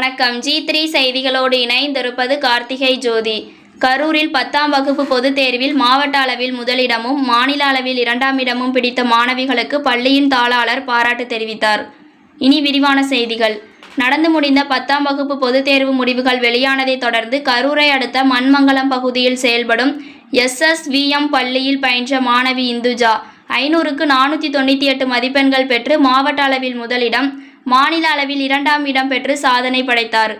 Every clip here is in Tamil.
வணக்கம். ஜி த்ரீ செய்திகளோடு இணைந்திருப்பது கார்த்திகை ஜோதி. கரூரில் பத்தாம் வகுப்பு பொதுத் தேர்வில் மாவட்ட அளவில் முதலிடமும் மாநில அளவில் இரண்டாம் இடமும் பிடித்த மாணவிகளுக்கு பள்ளியின் தாளாளர் பாராட்டு தெரிவித்தார். இனி விரிவான செய்திகள். நடந்து முடிந்த பத்தாம் வகுப்பு பொதுத் தேர்வு முடிவுகள் வெளியானதை தொடர்ந்து கரூரை அடுத்த மண்மங்கலம் பகுதியில் செயல்படும் எஸ்எஸ்விஎம் பள்ளியில் பயின்ற மாணவி இந்துஜா ஐநூறுக்கு நானூற்றி தொண்ணூற்றி எட்டு மதிப்பெண்கள் பெற்று மாவட்ட அளவில் முதலிடம் மாநில அளவில் இரண்டாம் இடம் பெற்று சாதனை படைத்தார்.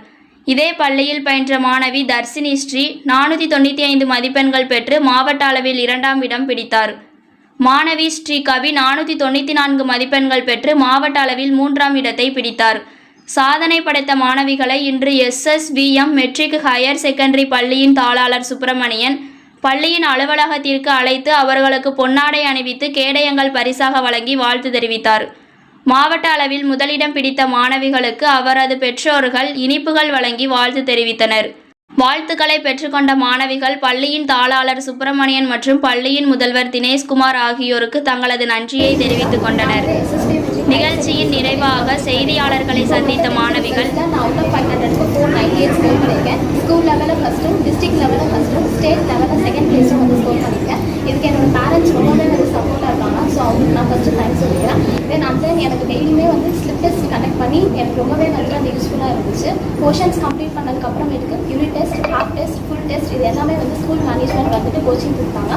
இதே பள்ளியில் பயின்ற மாணவி தர்சினி ஸ்ரீ நானூற்றி தொண்ணூற்றி ஐந்து மதிப்பெண்கள் பெற்று மாவட்ட அளவில் இரண்டாம் இடம் பிடித்தார். மாணவி ஸ்ரீ கவி நானூற்றி தொண்ணூற்றி நான்கு மதிப்பெண்கள் பெற்று மாவட்ட அளவில் மூன்றாம் இடத்தை பிடித்தார். சாதனை படைத்த மாணவிகளை இன்று எஸ்எஸ்விஎம் மெட்ரிக் ஹையர் செகண்டரி பள்ளியின் தாளாளர் சுப்பிரமணியன் பள்ளியின் அலுவலகத்திற்கு அழைத்து அவர்களுக்கு பொன்னாடை அணிவித்து கேடயங்கள் பரிசாக வழங்கி வாழ்த்து தெரிவித்தார். மாவட்ட அளவில் முதலிடம் பிடித்த மாணவிகளுக்கு அவரது பெற்றோர்கள் இனிப்புகள் வழங்கி வாழ்த்து தெரிவித்தனர். வாழ்த்துக்களை பெற்றுக்கொண்ட மாணவிகள் பள்ளியின் தாளாளர் சுப்பிரமணியன் மற்றும் பள்ளியின் முதல்வர் தினேஷ்குமார் ஆகியோருக்கு தங்களது நன்றியை தெரிவித்துக் கொண்டனர். நிகழ்ச்சியின் நிறைவாக செய்தியாளர்களை சந்தித்த மாணவிகள் ஸ்கூல் லெவலில் ஃபஸ்ட்டும் டிஸ்ட்ரிக்ட் லெவலில் ஃபஸ்ட்டும் ஸ்டேட் லெவலில் செகண்ட் ப்ளேஸும் வந்து ஸ்கோர் பண்ணியிருக்கேன் இதுக்கு என்னோட பேரண்ட்ஸ் ரொம்பவே வந்து சப்போர்ட்டாக இருக்காங்க ஸோ அவங்களுக்கு நான் ஃபஸ்ட்டு தேங்க்ஸ் சொல்லிக்கிறேன் தென் அண்ட் தென் எனக்கு டெய்லியுமே வந்து ஸ்லிப் டெஸ்ட் கனெக்ட் பண்ணி எனக்கு ரொம்பவே நல்லா அந்த யூஸ்ஃபுல்லாக இருந்துச்சு. Portions complete பண்ணதுக்கப்புறமேட்டுக்கு unit test half test full test இது எல்லாமே வந்து ஸ்கூல் மேனேஜ்மெண்ட் வந்துட்டு கோச்சிங் கொடுத்தாங்க.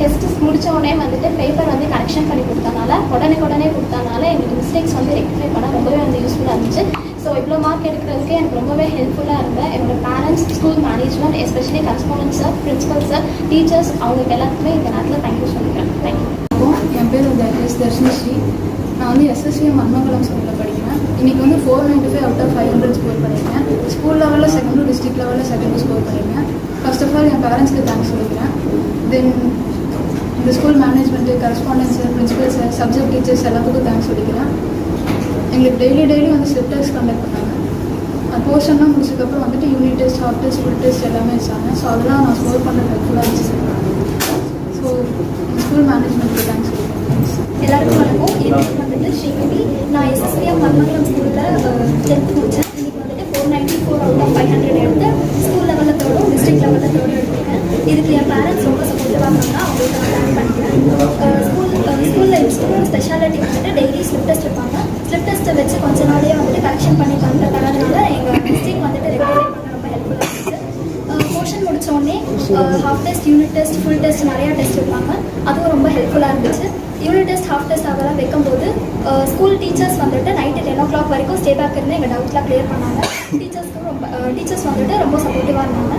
டெஸ்ட் முடிச்ச உடனே வந்துட்டு பேப்பர் வந்து கரெக்ஷன் பண்ணி கொடுத்தனால உடனே உடனே கொடுத்தனால எங்களுக்கு மிஸ்டேக்ஸ் வந்து ரெக்டிஃபை பண்ண ரொம்பவே வந்து யூஸ்ஃபுல்லாக இருந்துச்சு. ஸோ இவ்வளோ மார்க் எடுக்கிறதுக்கு எனக்கு ரொம்பவே ஹெல்ப்ஃபுல்லாக இருந்தேன் என்னோட parents school management especially correspondence sir principal sir teachers அவங்களுக்கு எல்லாத்துக்குமே இந்த நேரத்தில் தேங்க்யூ சொல்லிக்கிறேன். தேங்க்யூ என் பேர் வந்து ஸ்ரீ. நான் வந்து எஸ்எஸ்சிஎம் மன்மங்கலம் ஸ்கூலில் படிக்கிறேன். இன்றைக்கி வந்து four ninety five out of five hundred score பண்ணியிருக்கேன் ஸ்கூல் லெவலில் செகண்ட் டிஸ்ட்ரிக்ட் லெவலில் செகண்ட் ஸ்கோர் பண்ணியிருக்கேன். ஃபர்ஸ்ட் ஆஃப் ஆல் என் பேரண்ட்ஸ்க்கு தேங்க்ஸ் சொல்லிக்கிறேன். தென் இந்த school management correspondence sir principal sir subject teachers எல்லாத்துக்கும் தேங்க்ஸ் சொல்லிக்கிறேன். எங்களுக்கு டெய்லி டெய்லி வந்து ஸ்லிப் டெஸ்ட் கண்டக்ட் பண்ணாங்க அது போர்ஷன்லாம் முடிச்சதுக்கப்புறம் வந்துட்டு unit test half test full test எல்லாமே வச்சாங்க. ஸோ அதெல்லாம் நான் ஸ்கோர் பண்ணுறது ஃபுல்லாக இருந்துச்சு ஸோ ஸ்கூல் மேனேஜ்மெண்ட்டுக்கு தேங்க்ஸ் சொல்லிக்கிறேன் எல்லாருக்கும் வணக்கம் என் பேர் வந்துட்டு ஸ்ரீகவி நான் ஸ்கூலில் டென்த் முடித்தேன் இன்னைக்கு வந்துட்டு four ninety four out of five hundred எடுத்து ஸ்கூல் லெவலில் தேர்டும் டிஸ்ட்ரிக்ட் லெவலில் தேர்டும் எடுத்திருக்கேன் இதுக்கு என் பேரண்ட்ஸ் ரொம்ப சப்போர்ட்டிவாக இருந்தாங்க அவங்களுக்கு நான் தேங்க் பண்ணிக்கிறேன் ஸ்கூல் ஸ்கூலில் ஸ்கூல் ஸ்பெஷாலிட்டி வந்துட்டு டெய்லி ஸ்லிப் டெஸ்ட் வைப்பாங்க ஸ்லிப் டெஸ்ட்டை வச்சு கொஞ்ச நாளே வந்துட்டு கரெக்ஷன் பண்ணி பண்ணுறதுனால எங்கள் மிஸ்டேக் வந்துட்டு ரெகுலரே பண்ண ரொம்ப ஹெல்ப்ஃபுல்லாக இருந்துச்சு போர்ஷன் முடிச்ச half test unit test full test நிறையா டெஸ்ட் வைப்பாங்க அதுவும் ரொம்ப ஹெல்ப்ஃபுல்லாக இருந்துச்சு. யூனிட் டெஸ்ட் ஹாஃப் டெஸ்ட் அதெல்லாம் வைக்கும்போது ஸ்கூல் டீச்சர்ஸ் வந்துட்டு நைட்டு டென் ஓ கிளாக் வரைக்கும் ஸ்டே பேக் இருந்து எங்கள் டவுட்லாம் க்ளியர் பண்ணாங்க. டீச்சர்ஸ்க்கு ரொம்ப டீச்சர்ஸ் வந்துட்டு ரொம்ப சப்போர்ட்டிவாக இருந்தாங்க.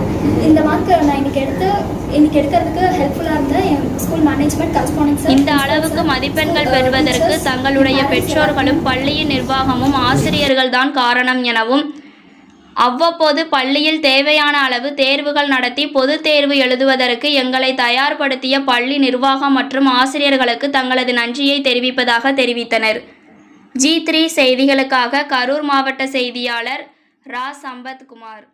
இந்த மார்க் நான் இன்னைக்கு எடுத்து இன்னைக்கு எடுக்கிறதுக்கு ஹெல்ப்ஃபுல்லாக இருந்த என் ஸ்கூல் மேனேஜ்மெண்ட் கரஸ்பாண்டன்ஸ் இந்த அளவுக்கு மதிப்பெண்கள் பெறுவதற்கு தங்களுடைய பெற்றோர்களும் பள்ளியின் நிர்வாகமும் ஆசிரியர்கள்தான் காரணம் எனவும் அவ்வப்போது பள்ளியில் தேவையான அளவு தேர்வுகள் நடத்தி பொதுத் தேர்வு எழுதுவதற்கு எங்களை தயார்படுத்திய பள்ளி நிர்வாகம் மற்றும் ஆசிரியர்களுக்கு தங்களது நன்றியை தெரிவிப்பதாக தெரிவித்தனர். ஜி த்ரீ செய்திகளுக்காக கரூர் மாவட்ட செய்தியாளர் ரா. சம்பத்குமார்.